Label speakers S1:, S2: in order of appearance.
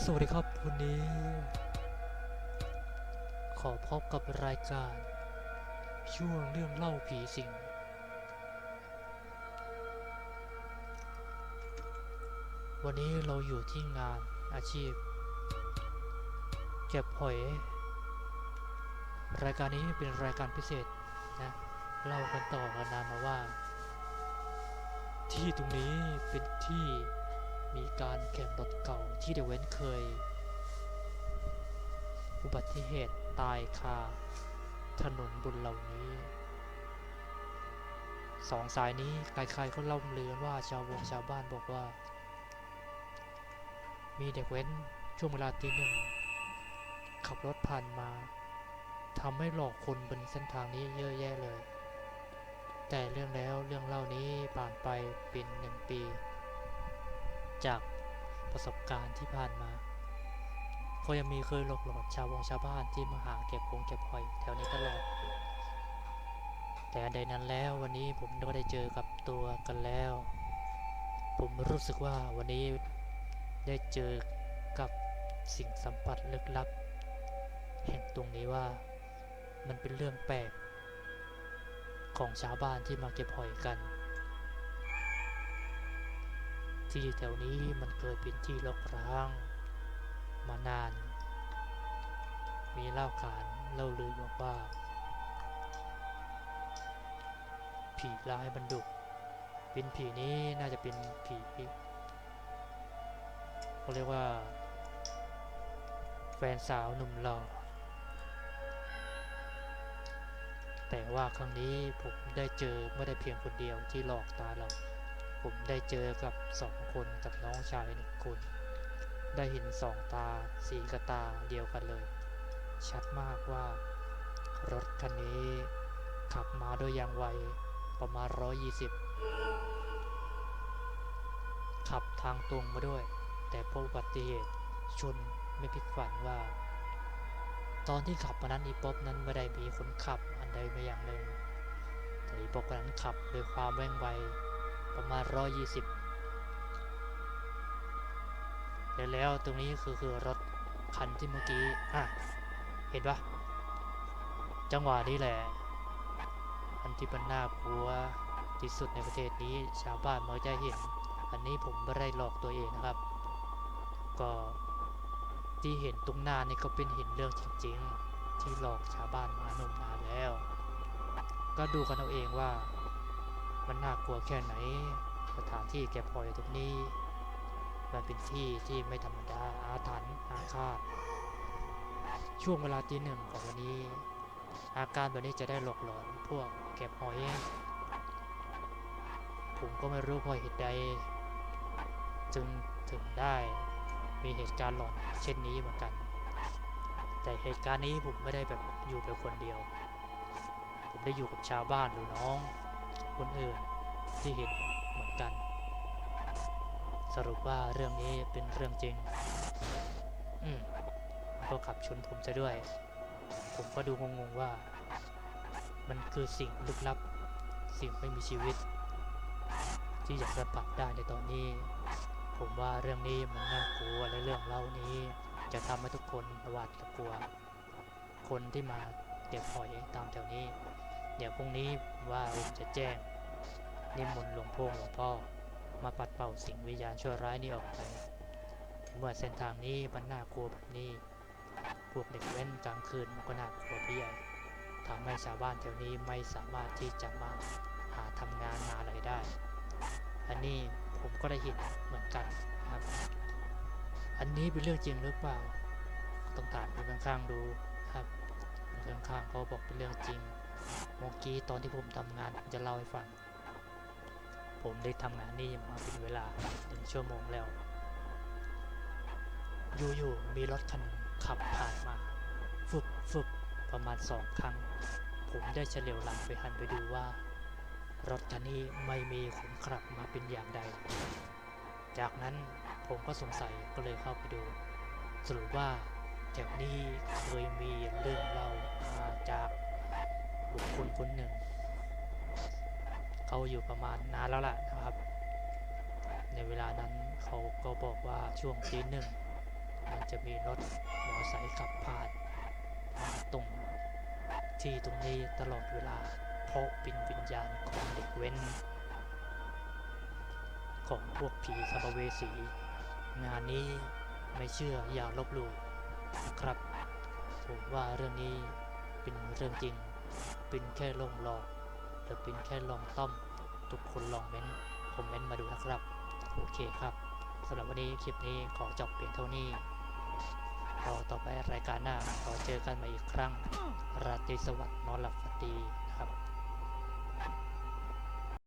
S1: สวัสดีครับ วันนี้ ขอพบกับรายการ ช่วงเรื่องเล่าผีสิงวันนี้เราอยู่ที่งานอาชีพ เก็บหอย รายการนี้เป็นรายการพิเศษนะเล่ากันต่อกันนานมาว่า ที่ตรงนี้เป็นที่ มีการแข่งรถเก่าที่เดเวนเคย อุบัติเหตุตายคาถนนบนเหล่านี้สองสายนี้ใครๆก็เล่าลือนว่าชาววงชาวบ้านบอกว่า มีเด็กเว้นช่วงเวลาตีหนึ่งขับรถผ่านมาทำให้หลอกคนบนเส้นทางนี้เยอะแยะเลย แต่เรื่องแล้วเรื่องเล่านี้ผ่านไปเป็นหนึ่งปี จากประสบการณ์ที่ผ่านมาก็ยังมีเคยหลอกหลอนชาววงชาวบ้านที่มาหาเก็บคงเก็บหอยแถวนี้ตลอด แต่ใดนั้นแล้ววันนี้ผมก็ได้เจอกับตัวกันแล้ว ผมรู้สึกว่าวันนี้ได้เจอกับสิ่งสัมผัสลึกลับ แห่งตรงนี้ว่ามันเป็นเรื่องแปลกของชาวบ้านที่มาเก็บหอยกัน ที่แถวนี้มันเคยเป็นที่รกร้าง มานาน มีเล่าขานเล่าลือบอกว่า ผีร้ายมันดุเป็นผีนี้น่าจะเป็นผีเขาเรียกว่า แฟนสาวหนุ่มหล่อแต่ว่าครั้งนี้ผมได้เจอไม่ได้เพียงคนเดียวที่หลอกตาเรา ผมได้เจอกับสองคนกับน้องชายหนึ่งคน ได้เห็นสองตาสีกระตาเดียวกันเลย ชัดมากว่า รถคันนี้ขับมาโดยอย่างไวประมาณ 120 ขับทางตรงมาด้วย แต่พบอุบัติเหตุชนไม่พลิกฝันว่า ตอนที่ขับมานั้นอีป๊อบนั้นไม่ได้มีคนขับอันใดไม่อย่างหนึ่งแต่อีป๊อบนั้นขับด้วยความแว่งไว ประมาณ120แล้วแล้วตรงนี้คือคือรถคันที่เมื่อกี้ อะ เห็นปะจังหวะนี้แหละ อันที่มันน่ากลัวที่สุดในประเทศนี้ชาวบ้านมักจะเห็น อันนี้ผมไม่ได้หลอกตัวเองนะครับ ก็ที่เห็นตรงหน้านี่ก็เป็นเห็นเรื่องจริง ๆ ที่หลอกชาวบ้านมานมนานแล้ว ก็ดูกันเอาเองว่า มันน่ากลัวแค่ไหน สถานที่เก็บหอยตรงนี้ มันเป็นที่ที่ไม่ธรรมดาอาถรรพ์อาฆาต ช่วงเวลาตีหนึ่งของวันนี้ อาการแบบนี้จะได้หลอกหลอนพวกเก็บหอย ผมก็ไม่รู้เพราะเหตุใด จึงถึงได้มีเหตุการณ์หลอนเช่นนี้เหมือนกัน แต่เหตุการณ์นี้ผมไม่ได้แบบอยู่เป็นคนเดียว ผมได้อยู่กับชาวบ้านหรือน้อง คนอื่นที่เห็นเหมือนกัน สรุปว่าเรื่องนี้เป็นเรื่องจริง อืมก็ขับชนผมจะด้วย ผมก็ดูงงๆว่า มันคือสิ่งลึกลับ สิ่งไม่มีชีวิต ที่อยากสัมผัสได้ในตอนนี้ ผมว่าเรื่องนี้มันน่ากลัวและเรื่องเล่านี้จะทำให้ทุกคนหวาดกลัว คนที่มาเก็บหอยตามแถวนี้ เดี๋ยวพรุ่งนี้ว่าผมจะแจ้ง นิมนต์หลวงพ่อหลวงพ่อ มาปัดเป่าสิ่งวิญญาณชั่วร้ายนี้ออกไป เมื่อเส้นทางนี้มันน่ากลัวแบบนี้ พวกเด็กเว้นกลางคืนมันก็น่ากลัวพี่ใหญ่ทำให้ชาวบ้านแถวนี้ไม่สามารถที่จะมาหาทำงานหาอะไรได้ อันนี้ผมก็ได้เห็นเหมือนกันครับ อันนี้เป็นเรื่องจริงหรือเปล่า ต้องถามคนข้างๆดูครับคนข้างๆเขาบอกเป็นเรื่องจริง เมื่อกี้ตอนที่ผมทำงานผมจะเล่าให้ฟัง ผมได้ทำงานนี่มาเป็นเวลาหนึ่งชั่วโมงแล้ว อยู่ๆมีรถคันขับผ่านมาฟึบฟึบประมาณสองครั้ง ผมได้เฉลียวหลังไปหันไปดูว่า รถคันนี้ไม่มีคนขับมาเป็นอย่างใด จากนั้นผมก็สงสัยก็เลยเข้าไปดู สรุปว่าแถวนี้เคยมีเรื่องเล่ามาจาก บุคคลคนหนึ่ง เขาอยู่ประมาณนานแล้วล่ะนะครับ ในเวลานั้นเขาก็บอกว่าช่วงตีหนึ่งมันจะมีรถมอไซค์ขับผ่านมาตรงที่ตรงนี้ตลอดเวลา เพราะเป็นวิญญาณของเด็กเว้น ของพวกผีสัมภเวสี งานนี้ไม่เชื่ออย่าลบหลู่นะครับ ผมว่าเรื่องนี้เป็นเรื่องจริง เป็นแค่ลมรอกหรือเป็นแค่ลองต้อม ทุกคนลองเม้นคอมเมนต์มาดูนะครับ โอเคครับสำหรับวันนี้คลิปนี้ขอจบเพียงเท่านี้รอต่อไปรายการหน้าขอเจอกันใหม่อีกครั้ง ราตรีสวัสดิ์นอนหลับฝันดี